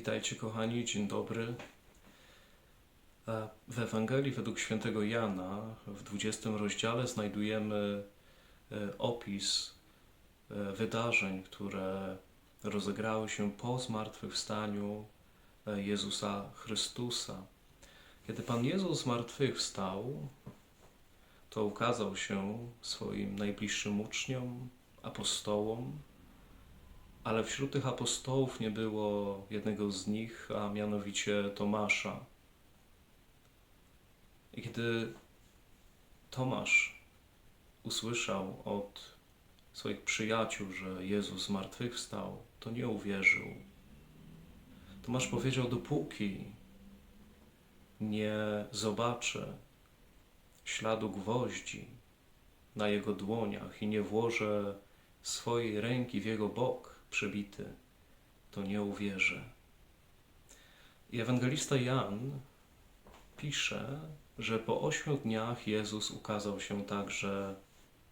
Witajcie kochani, dzień dobry. E, W Ewangelii według świętego Jana w 20 rozdziale znajdujemy e, opis e, wydarzeń, które rozegrały się po zmartwychwstaniu Jezusa Chrystusa. Kiedy Pan Jezus zmartwychwstał, to ukazał się swoim najbliższym uczniom, apostołom, ale wśród tych apostołów nie było jednego z nich, a mianowicie Tomasza. I kiedy Tomasz usłyszał od swoich przyjaciół, że Jezus zmartwychwstał, to nie uwierzył. Tomasz powiedział: Dopóki nie zobaczę śladu gwoździ na jego dłoniach i nie włożę swojej ręki w jego bok przebity, to nie uwierzę. I ewangelista Jan pisze, że po ośmiu dniach Jezus ukazał się także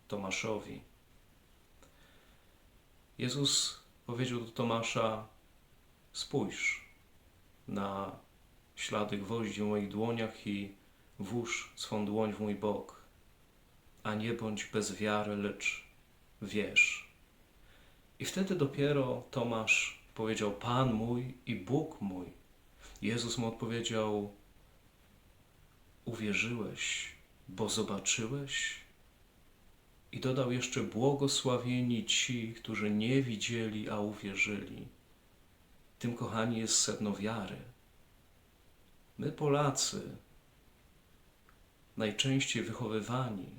Tomaszowi. Jezus powiedział do Tomasza: Spójrz na ślady gwoździ w moich dłoniach i włóż swą dłoń w mój bok, a nie bądź bez wiary, lecz wierz. I wtedy dopiero Tomasz powiedział: Pan mój i Bóg mój. Jezus mu odpowiedział: Uwierzyłeś, bo zobaczyłeś? I dodał jeszcze: Błogosławieni ci, którzy nie widzieli, a uwierzyli. Tym, kochani, jest sedno wiary. My, Polacy, najczęściej wychowywani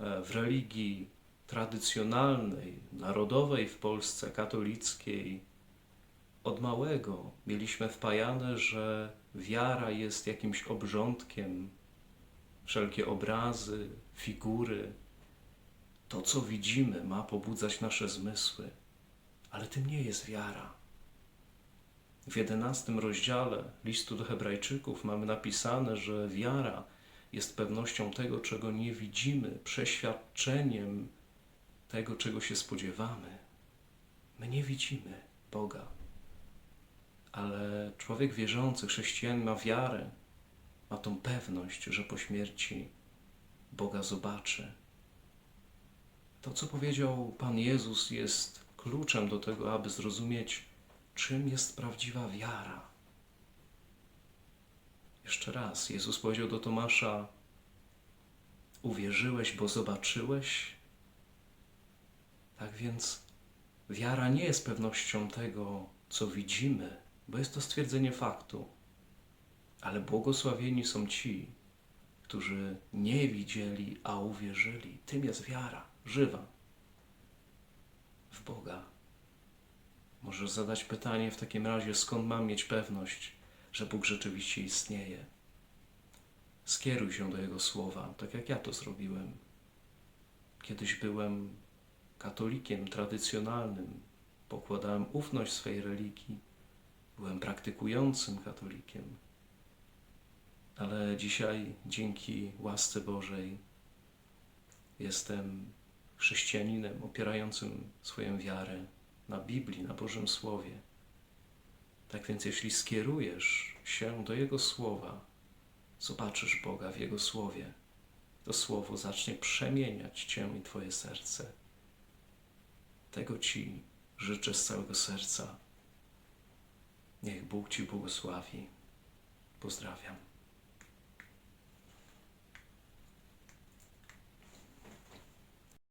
e, w religii tradycjonalnej, narodowej w Polsce, katolickiej, od małego mieliśmy wpajane, że wiara jest jakimś obrządkiem, wszelkie obrazy, figury, to co widzimy ma pobudzać nasze zmysły, ale tym nie jest wiara. W jedenastym rozdziale listu do Hebrajczyków mamy napisane, że wiara jest pewnością tego, czego nie widzimy, przeświadczeniem tego, czego się spodziewamy. My nie widzimy Boga, ale człowiek wierzący, chrześcijanin ma wiarę, ma tą pewność, że po śmierci Boga zobaczy. To, co powiedział Pan Jezus, jest kluczem do tego, aby zrozumieć, czym jest prawdziwa wiara. Jeszcze raz, Jezus powiedział do Tomasza: Uwierzyłeś, bo zobaczyłeś? Tak więc wiara nie jest pewnością tego, co widzimy, bo jest to stwierdzenie faktu. Ale błogosławieni są ci, którzy nie widzieli, a uwierzyli. Tym jest wiara żywa w Boga. Możesz zadać pytanie w takim razie, skąd mam mieć pewność, że Bóg rzeczywiście istnieje? Skieruj się do Jego słowa, tak jak ja to zrobiłem. Kiedyś byłem katolikiem tradycjonalnym, pokładałem ufność swej religii, byłem praktykującym katolikiem. Ale dzisiaj, dzięki łasce Bożej, jestem chrześcijaninem opierającym swoją wiarę na Biblii, na Bożym Słowie. Tak więc, jeśli skierujesz się do Jego Słowa, zobaczysz Boga w Jego Słowie. To Słowo zacznie przemieniać Cię i Twoje serce. Tego Ci życzę z całego serca. Niech Bóg Ci błogosławi. Pozdrawiam.